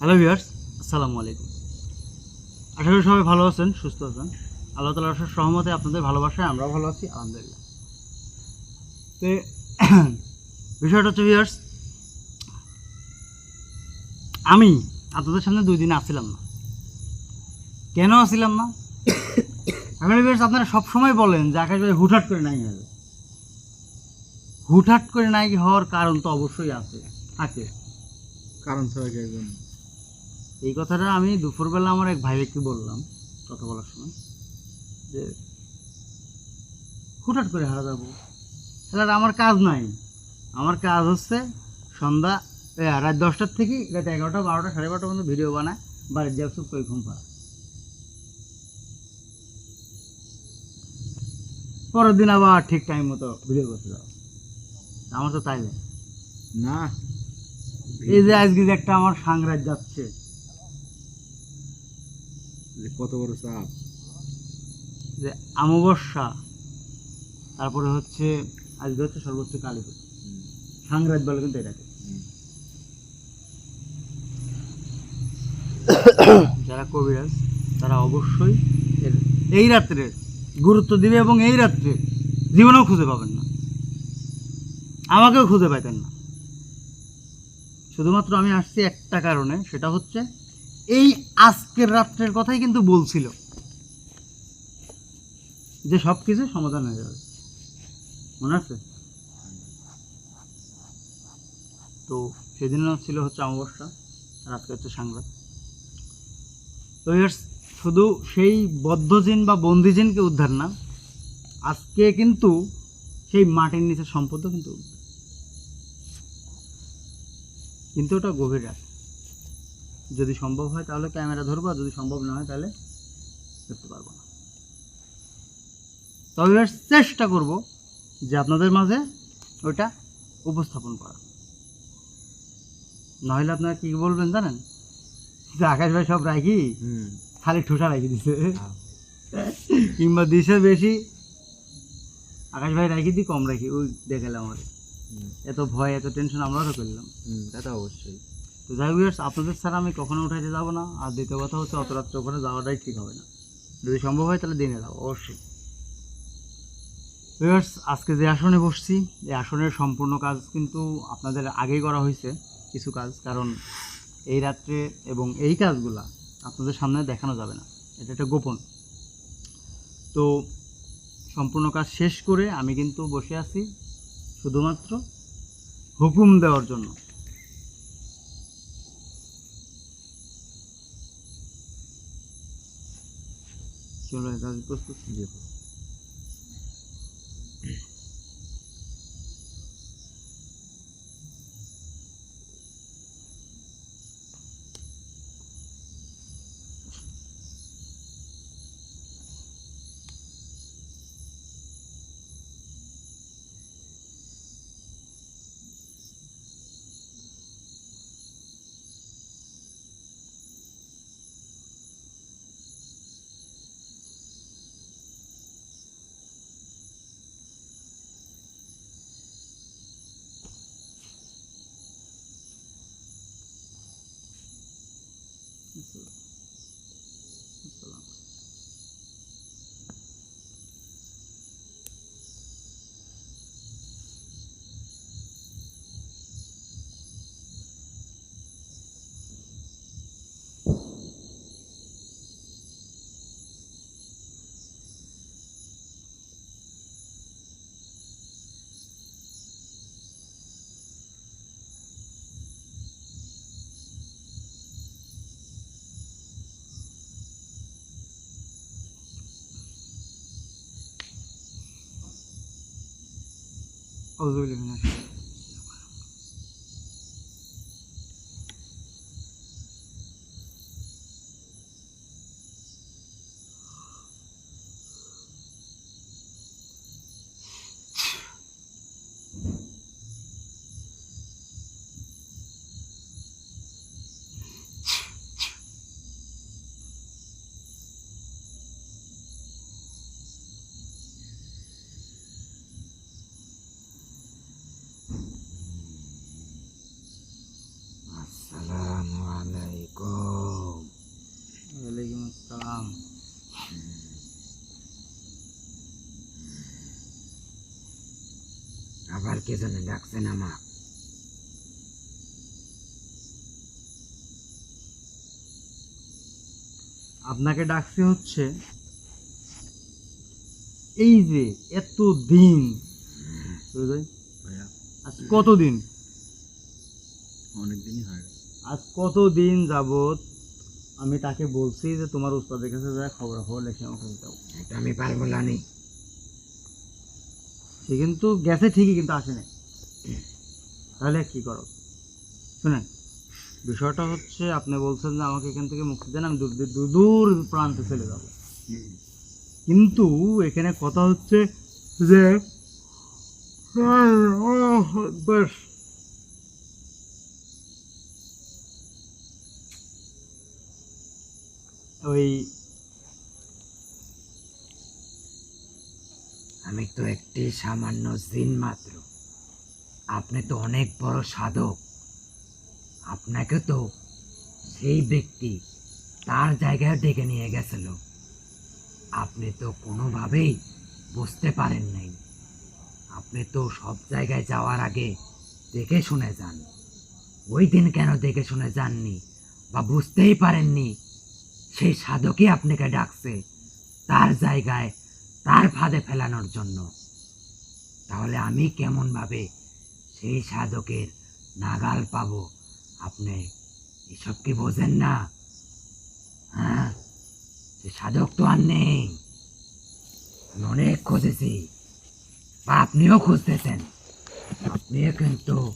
Hello viewers আসসালামু আলাইকুম। আশা করি সবাই ভালো আছেন সুস্থ আছেন। আল্লাহ তালার আসার সহমতে আপনাদের ভালোবাসায় আমরাও ভালো আছি আলহামদুলিল্লাহ। তো বিষয়টা হচ্ছে ভিউয়ার্স আমি আপনাদের সামনে দুই দিন আসছিলাম না। কেন আসছিলাম না? এখন ভিউয়ার্স আপনারা সবসময় বলেন যে আকাশ ভাই হুটহাট করে নাই হবে। হুটহাট করে নাই হওয়ার কারণ তো অবশ্যই আছে থাকে। কারণ ছাড়া একজন এই কথাটা আমি দুপুরবেলা আমার এক ভাইকে বললাম কথা বলার সময় যে হুটহাট করে হারা যাব। তাহলে আমার কাজ নাই। আমার কাজ হচ্ছে সন্ধ্যা রাত দশটার থেকে রাত এগারোটা বারোটা সাড়ে বারোটা পর্যন্ত ভিডিও বানায় বাড়ির যাও চুপ করে ঘুম পাড়া পরের দিন আবার ঠিক টাইম মতো ভিডিও করতে যাও আমার তো তাই না না। এই যে আজকে যে একটা আমার সাংরাজ যাচ্ছে। যে কত বড় চাপ যে অমাবস্যা তারপরে হচ্ছে আজকে হচ্ছে সর্বোচ্চ কালী পুজো। সাংরাজ বলে কিন্তু এটাকে। যারা কবিরাজ তারা অবশ্যই এর- এই রাত্রে গুরুত্ব দিবে এবং এই রাত্রে জীবনেও খুঁজে পাবেন না। আমাকেও খুঁজে পাইতেন না। শুধুমাত্র আমি আসছি একটা কারণে সেটা হচ্ছে এই আজকের রাত্রের কথাই কিন্তু বলছিল। যে সব কিছু সমাধান হয়ে যাবে। মনে আছে? তো সেদিনও ছিল হচ্ছে অমাবস্যা আজকে হচ্ছে সাংবাদ। তো শুধু সেই বদ্ধজিন বা বন্দিজিনকে উদ্ধার না, আজকে কিন্তু সেই মাটির নিচে সম্পদও কিন্তু। কিন্তু ওটা গভীর রাত। যদি সম্ভব হয় তাহলে ক্যামেরা ধরবো আর যদি সম্ভব না হয় তাহলে দেখতে পারব না। তবে চেষ্টা করব যে আপনাদের মাঝে ওটা উপস্থাপন করা নাহলে আপনারা কি বলবেন জানেন? যে আকাশ ভাই সব রাখি হুম। খালি ঠোঁটা রাখি দিছে। কিংবা দিছে বেশি আকাশ ভাই রাখি দিই কম রাখি ওই দেখালাম আমার এত ভয় এত টেনশন আমরাও তো করলাম। তা তো অবশ্যই। তো যাই হোক আপনাদের ছাড়া আমি কখনো উঠাইতে যাব না। আর দ্বিতীয় কথা হচ্ছে অত রাত্রে ওখানে যাওয়াটাই ঠিক হবে না। যদি সম্ভব হয় তাহলে দিনে যাব, অবশ্যই। ভিউয়ার্স আজকে যে আসনে বসছি, এই আসনের সম্পূর্ণ কাজ কিন্তু আপনাদের আগেই করা হয়েছে কিছু কাজ। কারণ এই রাত্রে এবং এই কাজগুলা আপনাদের সামনে দেখানো যাবে না। এটা একটা গোপন। তো সম্পূর্ণ কাজ শেষ করে আমি কিন্তু বসে আছি শুধুমাত্র হুকুম দেওয়ার জন্য। চলো কাজ প্রস্তুত জি 澳洲里面 কে জন্য ডাকছেন আমার আপনাকে ডাকছে হচ্ছে এই যে এত দিন। আজ কতদিন? অনেক দিনই হয়। আজ কত দিন যাবত আমি তাকে বলছি যে তোমার উস্তাদের কাছে যা খবর খবর লেখে আমাকে দাও এটা আমি পারব না নি। সে কিন্তু গেছে ঠিকই কিন্তু আসে নাই। তাহলে কি করো? শুনেন, বিষয়টা হচ্ছে আপনি বলছেন যে আমাকে এখান থেকে মুক্তি দেন, আমি দূর দূর- দূর দূর প্রান্তে চলে যাব। কিন্তু এখানে কথা হচ্ছে যে, বেশ। ওই আমি তো একটি সামান্য জিন মাত্র। আপনি তো অনেক বড় সাধক। আপনাকে তো সেই ব্যক্তি তার জায়গায় ডেকে নিয়ে গেছিল। আপনি তো কোনোভাবেই বুঝতে পারেন নাই। আপনি তো সব জায়গায় যাওয়ার আগে দেখে শুনে যান। ওই দিন কেন দেখে শুনে যাননি বা বুঝতেই পারেননি? সেই সাধকই আপনাকে ডাকছে। তার জায়গায় তার ফাঁদে ফেলানোর জন্য। তাহলে আমি কেমনভাবে সেই সাধকের নাগাল পাব? আপনি এসব কি বোঝেন না? হ্যাঁ সে সাধক তো আর নেই। আমি অনেক খুঁজেছি, বা আপনিও খুঁজতেছেন। আপনিও কিন্তু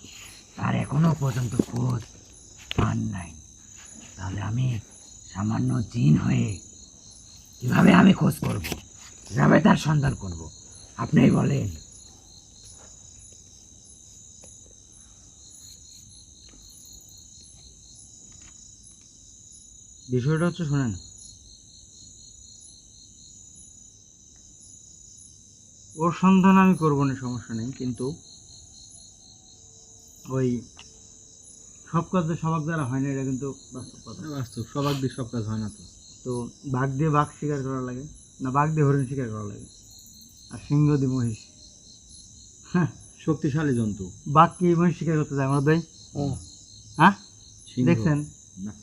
তার এখনও পর্যন্ত খোঁজ পান নাই। তাহলে আমি সামান্য জিন হয়ে কীভাবে আমি খোঁজ করব? কীভাবে তার সন্ধান করব। আপনিই বলেন। বিষয়টা হচ্ছে শোনেন ওর সন্ধান আমি করব না সমস্যা নেই কিন্তু ওই সব কাজ যে সবাক দ্বারা হয় না এটা কিন্তু বাস্তব কথা। বাস্তব সবার দিক সব কাজ হয় না তো। তো বাঘ দিয়ে বাঘ শিকার করা লাগে। না বাঘ দিয়ে হরিণ শিকার করা লাগে। আর সিংহ দিয়ে মহিষ। হ্যাঁ। শক্তিশালী জন্তু। বাঘ কি মহিষ শিকার করতে যায় আমার ভাই? হ্যাঁ? দেখছেন।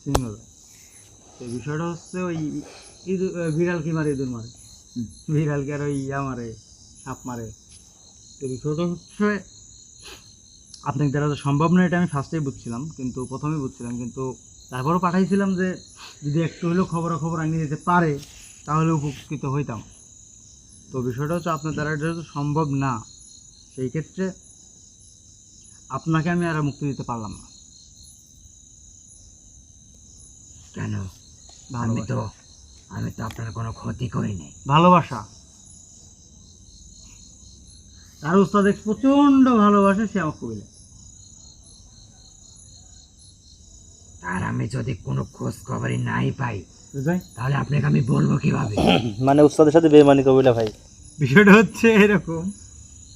সিংহ। তো বিষয়টা হচ্ছে ওই ইঁদুর বিড়াল কি মারে ইঁদুর মারে। বিড়ালকে আর ওই ইয়া মারে সাপ মারে? তো বিষয়টা হচ্ছে আপনাকে দ্বারা তো সম্ভব নয় এটা আমি ফার্স্টেই বুঝছিলাম কিন্তু প্রথমেই বুঝছিলাম কিন্তু তারপরও পাঠাইছিলাম যে যদি একটু হলেও খবরাখবর আনিয়ে দিতে পারে তাহলে উপকৃত হইতাম। তো বিষয়টা হচ্ছে আপনার দ্বারা এটা সম্ভব না সেই ক্ষেত্রে আপনাকে আমি আর মুক্তি দিতে পারলাম না। কেন? আমি তো আমি তো আপনার কোনো ক্ষতি করিনি ভালোবাসা। তার উস্তাদ প্রচণ্ড ভালোবাসে সে আমাকে কবিলে আর আমি যদি কোনো খোঁজ খবরই নাই পাই তাহলে আপনাকে আমি বলব কীভাবে? মানে উস্তাদের সাথে বেমানি কবিলা ভাই। বিষয়টা হচ্ছে এরকম।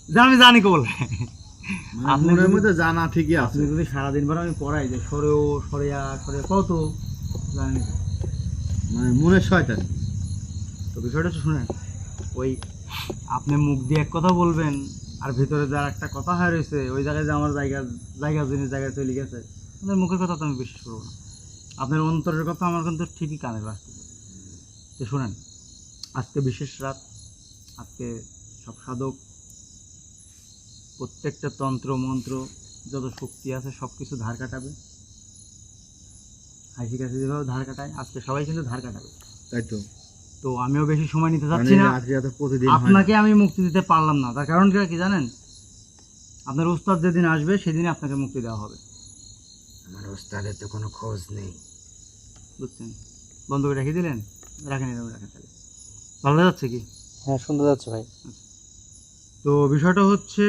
যে আমি জানি কবল। মানে আপনি মনের যদি- মধ্যে জানা ঠিকই আছে। যদি সারাদিন আমি পড়াই যে সরেও সরেয়া সরে কত? জানি মানে মনের শয়তান। তো বিষয়টা শুনেন ওই আপনি মুখ দিয়ে এক কথা বলবেন আর ভিতরে যার একটা কথা হয়ে রয়েছে ওই জায়গায় যে আমার জায়গা জায়গা জিনিস জায়গায় চলে গেছে মুখের কথা তো আমি বিশ্বাস করব না। আপনার অন্তরের কথা আমার কিন্তু ঠিকই কানে বাজতেছে তো শুনেন আজকে বিশেষ রাত আজকে সব সাধক প্রত্যেকটা তন্ত্র মন্ত্র যত শক্তি আছে সব কিছু ধার কাটাবে। হাসি কাছে যেভাবে ধার কাটায় আজকে সবাই কিন্তু ধার কাটাবে। তাই তো। তো আমিও বেশি সময় নিতে মানে চাচ্ছি না রাতে প্রতিদিন আপনাকে আমি মুক্তি দিতে পারলাম না। তার কারণ কি জানেন? আপনার উস্তাদ যেদিন আসবে সেদিন আপনাকে মুক্তি দেওয়া হবে। আমার ওস্তাদের তো কোনো খোঁজ নেই। বুঝছেন? বন্ধ করে রেখে দিলেন? রাখেন এরকম রাখেন তাহলে। ভালো যাচ্ছে কি? হ্যাঁ শুনতে যাচ্ছে ভাই। তো বিষয়টা হচ্ছে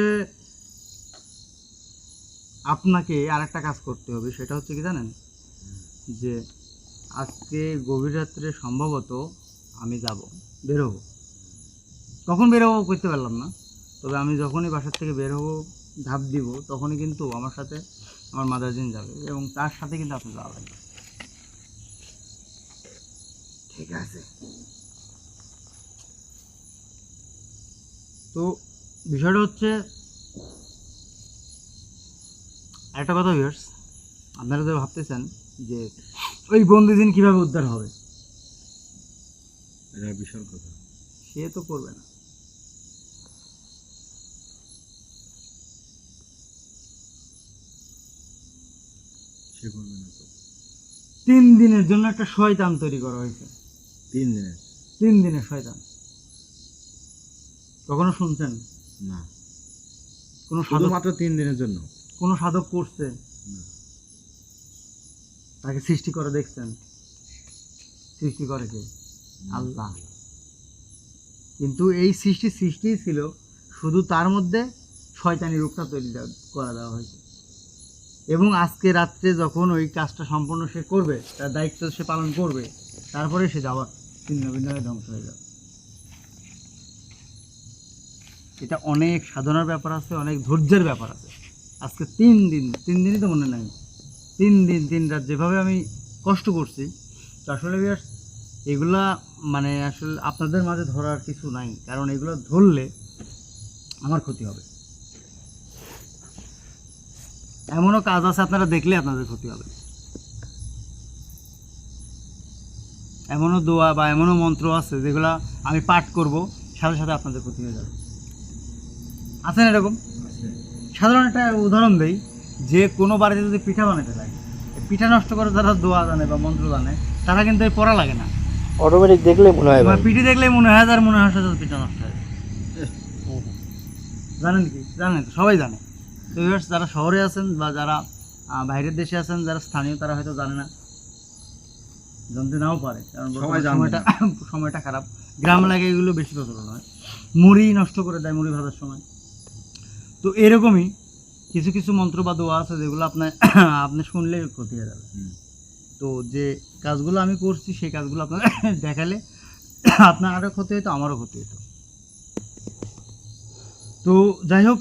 আপনাকে আরেকটা কাজ করতে হবে। সেটা হচ্ছে কি জানেন? যে আজকে গভীর রাত্রে সম্ভবত আমি যাব বেরোবো কখন বেরোবো করতে পারলাম না। তবে আমি যখনই বাসার থেকে বের হব ধাপ দিব তখনই কিন্তু আমার সাথে আমার মাদারজিন যাবে এবং তার সাথে কিন্তু আপনি যাবেন ঠিক আছে। তো বিষয়টা হচ্ছে একটা কথা ভিউয়ার্স আপনারা তো ভাবতেছেন যে ওই বন্দিদিন কীভাবে উদ্ধার হবে? এটা বিশাল কথা। সে তো করবে না। সে করবে না তো। তিন দিনের জন্য একটা শয়তান তৈরি করা হয়েছে। তিন দিনের। তিন দিনের শয়তান। কখনো শুনছেন? না। কোনো সাধক শুধুমাত্র তিন দিনের জন্য। কোনো সাধক করছে? তাকে সৃষ্টি করে দেখছেন? সৃষ্টি করে কে? আল্লাহ। কিন্তু এই সৃষ্টি সৃষ্টিই ছিল শুধু তার মধ্যে শয়তানি রূপটা তৈরি করা দেওয়া হয়েছে। এবং আজকে রাত্রে যখন ওই কাজটা সম্পূর্ণ সে করবে তার দায়িত্ব সে পালন করবে তারপরে সে যাবার ছিন্ন ধ্বংস হয়ে যাবে। এটা অনেক সাধনার ব্যাপার আছে, অনেক ধৈর্যের ব্যাপার আছে। আজকে তিন দিন, তিন দিনই তো মনে নাই। তিন দিন, তিন রাত যেভাবে আমি কষ্ট করছি, তো আসলে এগুলা মানে আসলে আপনাদের মাঝে ধরার কিছু নাই, কারণ এগুলো ধরলে আমার ক্ষতি হবে। এমনও কাজ আছে, আপনারা দেখলে আপনাদের ক্ষতি হবে। এমনও দোয়া বা এমনও মন্ত্র আছে যেগুলা আমি পাঠ করব সাথে সাথে আপনাদের ক্ষতি হয়ে যাবে। আছেন এরকম? সাধারণ একটা উদাহরণ দেই যে কোনো বাড়িতে যদি পিঠা বানাতে লাগে পিঠা নষ্ট করে যারা দোয়া জানে বা মন্ত্র জানে তারা কিন্তু পড়া লাগে না। অটোমেটিক দেখলে মনে হয় এবার পিঠে দেখলেই মনে হয় আর মনে হয় পিঠা নষ্ট হয় জানেন কি? জানেন তো সবাই জানে। তো যারা শহরে আছেন বা যারা বাইরের দেশে আছেন যারা স্থানীয় তারা হয়তো জানে না। জানতে নাও পারে কারণ সময়টা সময়টা খারাপ। গ্রাম এলাকায় এগুলো বেশি প্রচলন হয়। মুড়ি নষ্ট করে দেয় মুড়ি ভাজার সময়। তো এরকমই কিছু কিছু মন্ত্র বা দোয়া আছে যেগুলো আপনার আপনি শুনলে ক্ষতি হয়ে যাবে। তো যে কাজগুলো আমি করছি সেই কাজগুলো আপনার দেখালে আপনার আরও ক্ষতি হতো আমারও ক্ষতি হতো তো যাই হোক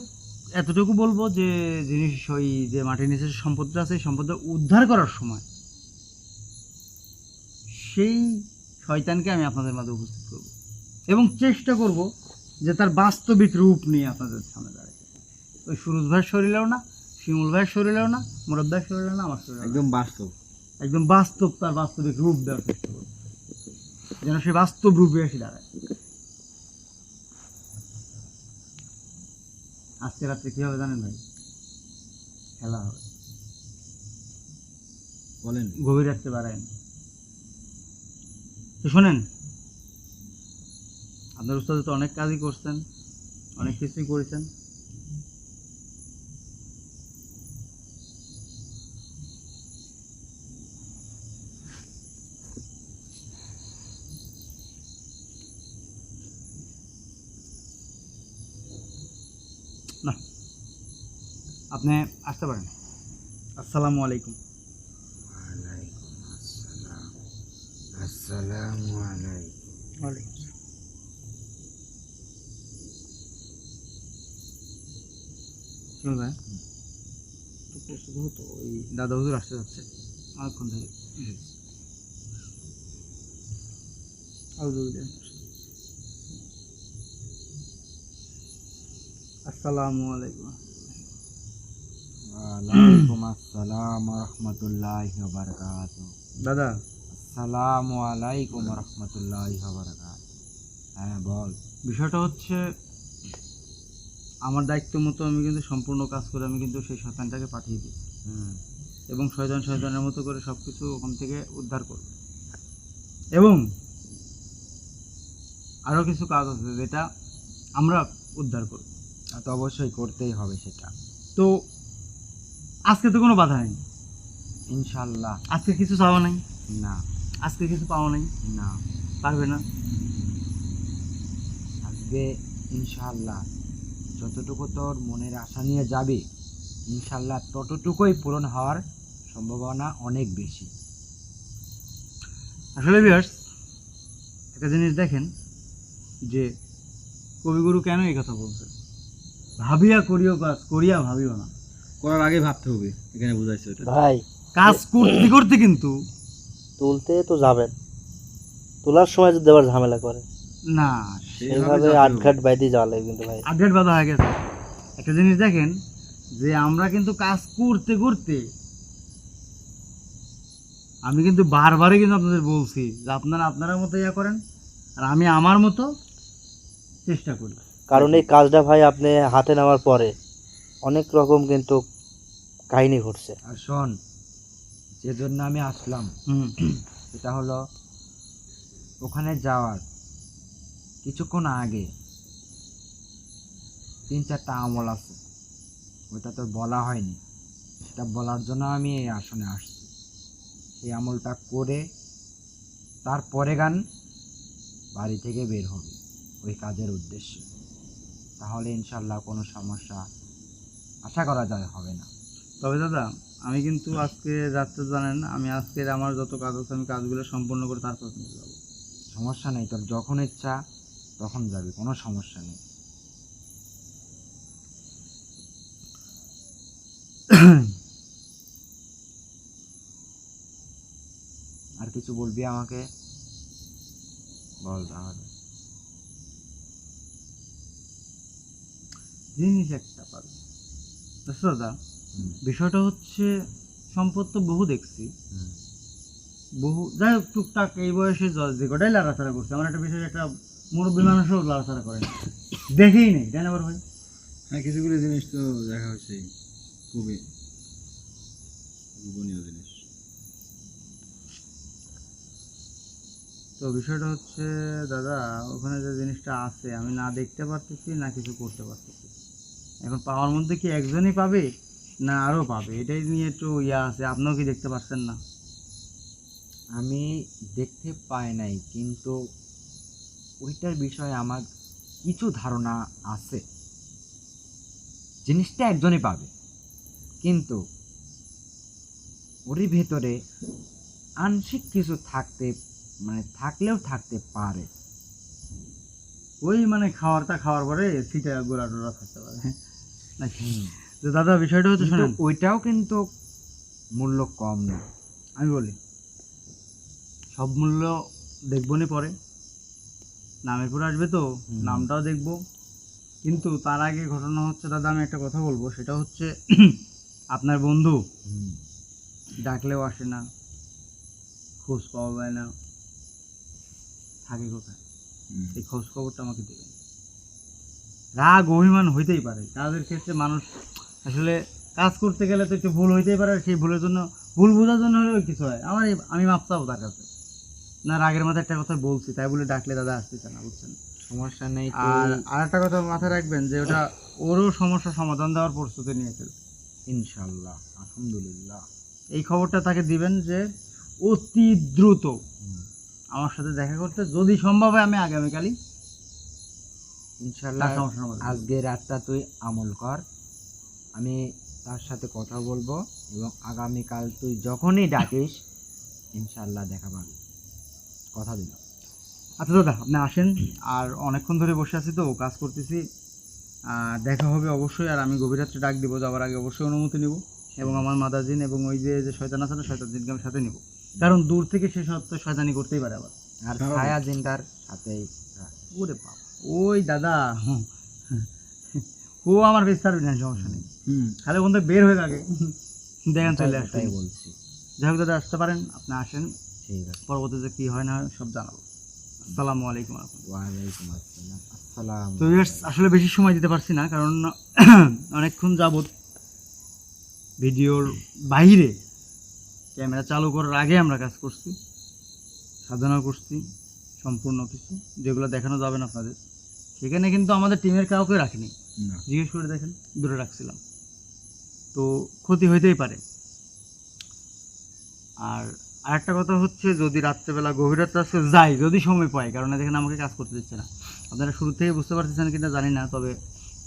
এতটুকু বলব যে জিনিস ওই যে মাটির নিচে সম্পদটা আছে সেই সম্পদটা উদ্ধার করার সময় সেই শয়তানকে আমি আপনাদের মাঝে উপস্থিত করব। এবং চেষ্টা করব যে তার বাস্তবিক রূপ নিয়ে আপনাদের সামনে দাঁড়াতে ওই সুরজ ভাইয়ের শরীরেও না শিমুল ভাইয়ের শরীরেও না মোরব ভাইয়ের শরীরেও না আমার শরীরে একদম বাস্তব। একদম বাস্তব তার বাস্তবিক রূপ দেওয়ার চেষ্টা করব। যেন সে বাস্তব রূপে এসে দাঁড়ায়। আজকে রাত্রে কি হবে জানেন ভাই? খেলা হবে। বলেন। গভীর রাত্রে বাড়ায় তো শোনেন, আপনার উস্তাদ তো অনেক কাজই করছেন, অনেক কিছুই করেছেন। না, আপনি আসতে পারেন। আসসালামু আলাইকুম ওয়ালাইকুম আসসালাম আসসালামু আলাইকুম ভাই তো হতো ওই দাদা হুজুর আসতে যাচ্ছে। অনেকক্ষণ আউযুবিল্লাহ। আসসালামু আলাইকুম। ওয়ালাইকুম আসসালাম রহমতুল্লাহ বারকাত দাদা। আসসালামু আলাইকুম রহমতুল্লাহ বারকাত হ্যাঁ বল। বিষয়টা হচ্ছে আমার দায়িত্ব মতো আমি কিন্তু সম্পূর্ণ কাজ করে আমি কিন্তু সেই শয়তানটাকে পাঠিয়ে দিই। হুম। এবং শয়তান শয়তানের মতো করে সব কিছু ওখান থেকে উদ্ধার করবে। এবং আরও কিছু কাজ আছে যেটা আমরা উদ্ধার করব। তো অবশ্যই করতেই হবে সেটা। তো আজকে তো কোনো বাধা নেই। ইনশাল্লাহ আজকে কিছু চাওয়া নাই? না। আজকে কিছু পাওয়া নাই? না। পারবে না? আজকে ইনশাল্লাহ যতটুকু তোর মনের আশা নিয়ে যাবে ইনশাল্লাহ ততটুকুই পূরণ হওয়ার সম্ভাবনা অনেক বেশি। আসলে বিয়ার্স একটা জিনিস দেখেন যে কবিগুরু কেন এই কথা বলছে? ভাবিয়া করিও কাজ করিয়া ভাবিও না। করার আগে ভাবতে হবে এখানে বুঝাইছে ওটা। ভাই। কাজ করতে করতে কিন্তু তুলতে তো যাবেন। তোলার সময় যদি আবার ঝামেলা করে। না সেইভাবে আটঘাট বাইতে যাওয়া লাগবে কিন্তু ভাই। আপডেট বাধা হয়ে গেছে। একটা জিনিস দেখেন যে আমরা কিন্তু কাজ করতে করতে আমি কিন্তু বারবারই কিন্তু আপনাদের বলছি যে আপনারা আপনারা মতো ইয়া করেন আর আমি আমার মতো চেষ্টা করি। কারণ এই কাজটা ভাই আপনি হাতে নেওয়ার পরে অনেক রকম কিন্তু কাহিনী ঘটছে। আর শোন যে জন্য আমি আসলাম। সেটা হলো ওখানে যাওয়ার কিছুক্ষণ আগে তিন চারটা আমল আছে। ওইটা তো বলা হয়নি। সেটা বলার জন্য আমি এই আসনে আসছি। সেই আমলটা করে তারপরে গান বাড়ি থেকে বের হবে ওই কাজের উদ্দেশ্যে। তাহলে ইনশাল্লাহ কোনো সমস্যা আশা করা যায় হবে না। তবে দাদা আমি কিন্তু আজকে রাত্রে জানেন আমি আজকের আমার যত কাজ আছে আমি কাজগুলো সম্পূর্ণ করে তারপর কিন্তু যাব। সমস্যা নেই তোর যখন ইচ্ছা তখন যাবি কোনো সমস্যা নেই। আর কিছু বলবি আমাকে? বল তাহলে। জিনিস একটা পাবি। দাদা বিষয়টা হচ্ছে সম্পদ তো বহু দেখছি। বহু যাই হোক টুকটাক এই বয়সে য- কটাই লাড়াচাড়া করছে আমার একটা বিষয় একটা মুরব্বী মানুষও লাড়াচাড়া করে দেখেই নেই তাই না বড় ভাই? হ্যাঁ কিছুগুলো জিনিস তো দেখা হচ্ছে খুবই গোপনীয় জিনিস। তো বিষয়টা হচ্ছে দাদা ওখানে যে জিনিসটা আছে আমি না দেখতে পারতেছি না কিছু করতে পারতেছি। এখন পাওয়ার মধ্যে কি একজনই পাবে? না আরও পাবে। এটাই নিয়ে একটু ইয়া আছে আপনিও কি দেখতে পাচ্ছেন না? আমি দেখতে পাই নাই কিন্তু ওইটার বিষয়ে আমার কিছু ধারণা আছে। জিনিসটা একজনই পাবে কিন্তু ওরই ভেতরে আংশিক কিছু থাকতে মানে থাকলেও থাকতে পারে। ওই মানে খাওয়ারটা খাওয়ার পরে সিটা গোড়া টোড়া থাকতে পারে। নাকি তো দাদা বিষয়টা হচ্ছে শোনেন। ওইটাও কিন্তু মূল্য কম না। আমি বলি সব মূল্য দেখবনি পরে। নামের পরে আসবে তো নামটাও দেখব। কিন্তু তার আগে ঘটনা হচ্ছে দাদা আমি একটা কথা বলব। সেটা হচ্ছে আপনার বন্ধু ডাকলেও আসে না খোঁজ পাওয়া যায় না থাকে কোথায়। এই খোঁজ খবরটা আমাকে দেবেন। রাগ অভিমান হইতেই পারে। কাজের ক্ষেত্রে মানুষ আসলে কাজ করতে গেলে তো একটু ভুল হইতেই পারে সেই ভুলের জন্য ভুল বোঝার জন্য হলেও কিছু হয়। আমার আমি মাপ চাবো তার কাছে। না রাগের মাথায় একটা কথা বলছি তাই বলে ডাকলে দাদা আসতেছে না বুঝছেন? সমস্যা নেই আর আর একটা কথা মাথায় রাখবেন যে ওটা ওরও সমস্যা সমাধান দেওয়ার প্রস্তুতি নিয়ে ফেলবে ইনশাল্লাহ আলহামদুলিল্লাহ। এই খবরটা তাকে দিবেন যে অতি দ্রুত আমার সাথে দেখা করতে যদি সম্ভব হয় আমি আগামীকালই ইনশাল্লাহ আজকে রাতটা তুই আমল কর আমি তার সাথে কথা বলব এবং আগামীকাল তুই যখনই ডাকিস ইনশাল্লাহ দেখা পাবি কথা দিলাম। আচ্ছা দাদা আপনি আসেন। আর অনেকক্ষণ ধরে বসে আছি তো কাজ করতেছি। দেখা হবে অবশ্যই আর আমি গভীর রাত্রে ডাক দিব যাওয়ার আগে অবশ্যই অনুমতি নিব। এবং আমার মাদাজিন এবং ওই যে যে শয়তান আছে না শয়তানজিনকে আমি সাথে নিব। কারণ দূর থেকে সে সত্য শয়তানি করতেই পারে আবার। আর। ছায়া জিনটার সাথেই ওরে বাবা। ওই দাদা ও আমার ছাড়বে সমস্যা নেই। হুম খালি বন্ধু বের হয়ে থাকে দেখেন চলে ওটাই- বলছি। যাই হোক দাদা আসতে পারেন আপনি আসেন। ঠিক আছে। পরবর্তীতে কী হয় না সব জানাব। আসসালামু আলাইকুম ওয়ালাইকুম আসসালাম। আসসালাম তো আসলে বেশি সময় দিতে পারছি না কারণ অনেকক্ষণ যাবত ভিডিওর বাইরে ক্যামেরা চালু করার আগে আমরা কাজ করছি সাধনা করছি সম্পূর্ণ কিছু যেগুলো দেখানো যাবে না আপনাদের। সেখানে কিন্তু আমাদের টিমের কাউকে রাখিনি। জিজ্ঞেস করে দেখেন দূরে রাখছিলাম। তো ক্ষতি হইতেই পারে। আর আরেকটা কথা হচ্ছে, যদি রাত্রেবেলা গভীর রাত্রে আজকে যাই, যদি সময় পাই, কারণ দেখেন আমাকে কাজ করতে দিচ্ছে না। আপনারা শুরু থেকে বুঝতে পারতেছেন কিনা জানি না, তবে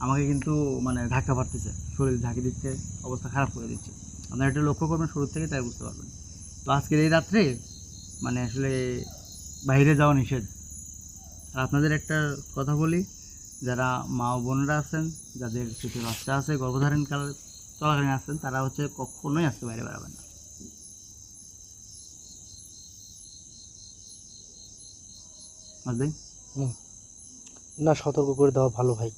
আমাকে কিন্তু মানে ধাক্কা পারতেছে শরীর ঝাঁকি দিচ্ছে, অবস্থা খারাপ করে দিচ্ছে। আপনারা এটা লক্ষ্য করবেন, শুরু থেকে তাই বুঝতে পারবেন। তো আজকের এই রাত্রে মানে আসলে বাইরে যাওয়া নিষেধ। আর আপনাদের একটা কথা বলি, যারা মা ও বোনরা আছেন, যাদের ছোটো বাচ্চা আছে, গর্ভধারণ কাল চলাকালীন আছেন তারা হচ্ছে কখনোই আসতে বাইরে বেড়াবেন না। না সতর্ক করে দেওয়া ভালো ভাই।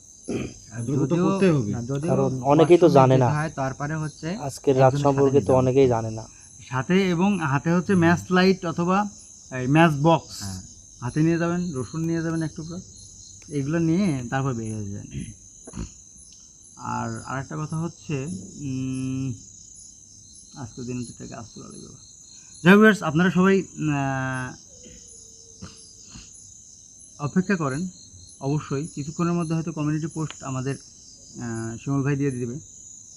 কারণ অনেকেই তো জানে না। তারপরে হচ্ছে আজকের রাত সম্পর্কে তো অনেকেই জানে না। সাথে এবং হাতে হচ্ছে ম্যাচ লাইট অথবা ম্যাচ বক্স। হ্যাঁ। হাতে নিয়ে যাবেন রসুন নিয়ে যাবেন এক টুকরো এগুলো নিয়ে তারপর বের হয়ে যাবেন। আর আরেকটা কথা হচ্ছে আজকের দিন একটা গাছ তোলা লাগবে। যাই হোক আপনারা সবাই অপেক্ষা করেন। অবশ্যই কিছুক্ষণের মধ্যে হয়তো কমিউনিটি পোস্ট আমাদের শিমুল ভাই দিয়ে দিবে।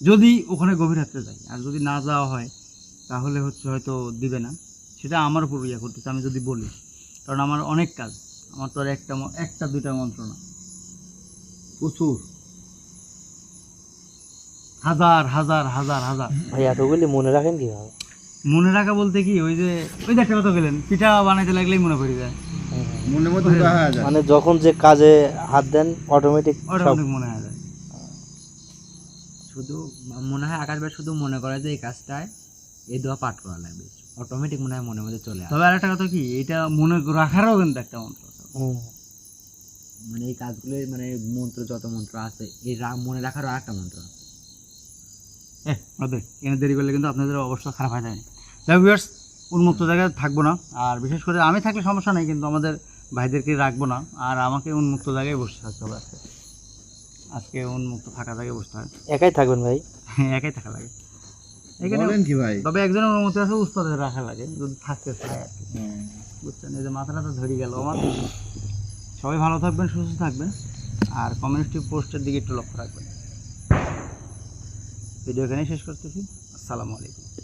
যদি ওখানে গভীর রাত্রে যাই, আর যদি না যাওয়া হয়, তাহলে হচ্ছে হয়তো দিবে না। সেটা আমার উপর ইয়ে করতেছে, আমি যদি বলি। কারণ আমার অনেক কাজ, আমার তো আর একটা একটা দুইটা মন্ত্রণা প্রচুর। হাজার হাজার হাজার হাজার। ভাই এতগুলি মনে রাখেন কীভাবে? মনে রাখা বলতে কি ওই যে ওই যে একটা কথা গেলেন পিঠা বানাইতে লাগলেই মনে পড়ে যায়। মনের মধ্যে মানে যখন যে কাজে হাত দেন অটোমেটিক অনেক মনে হয় যায়। শুধু মনে হয় আকাশ ভাই শুধু মনে করে যে এই কাজটায় এই দোয়া পাঠ করা লাগবে। অটোমেটিক মনে হয় মনের মধ্যে চলে আসে। তবে আর একটা কথা কি এটা মনে রাখারও কিন্তু একটা মন্ত্র। মানে এই কাজগুলো মানে মন্ত্র যত মন্ত্র আছে এই মনে রাখারও আরেকটা মন্ত্র। আছে এখানে দেরি করলে কিন্তু আপনাদের অবস্থা খারাপ হয়ে যায় যাই ভিউয়ার্স উন্মুক্ত জায়গায় থাকব না। আর বিশেষ করে আমি থাকলে সমস্যা নেই কিন্তু আমাদের ভাইদেরকে রাখব না। আর আমাকে উন্মুক্ত জায়গায় বসে থাকতে হবে আজকে। আজকে উন্মুক্ত থাকা জায়গায় বসতে হয়। একাই থাকবেন ভাই? হ্যাঁ একাই থাকা লাগে। এখানে কি ভাই? তবে একজনের অনুমতি আছে উস্তাদের রাখা লাগে। যদি থাকতে চায় আর কি। বুঝছেন? এই যে মাথাটা তো ধরে গেল আমার। সবাই ভালো থাকবেন সুস্থ থাকবেন। আর কমিউনিটি পোস্টের দিকে একটু লক্ষ্য রাখবেন। ভিডিও এখানেই শেষ করতেছি। আসসালামু আলাইকুম।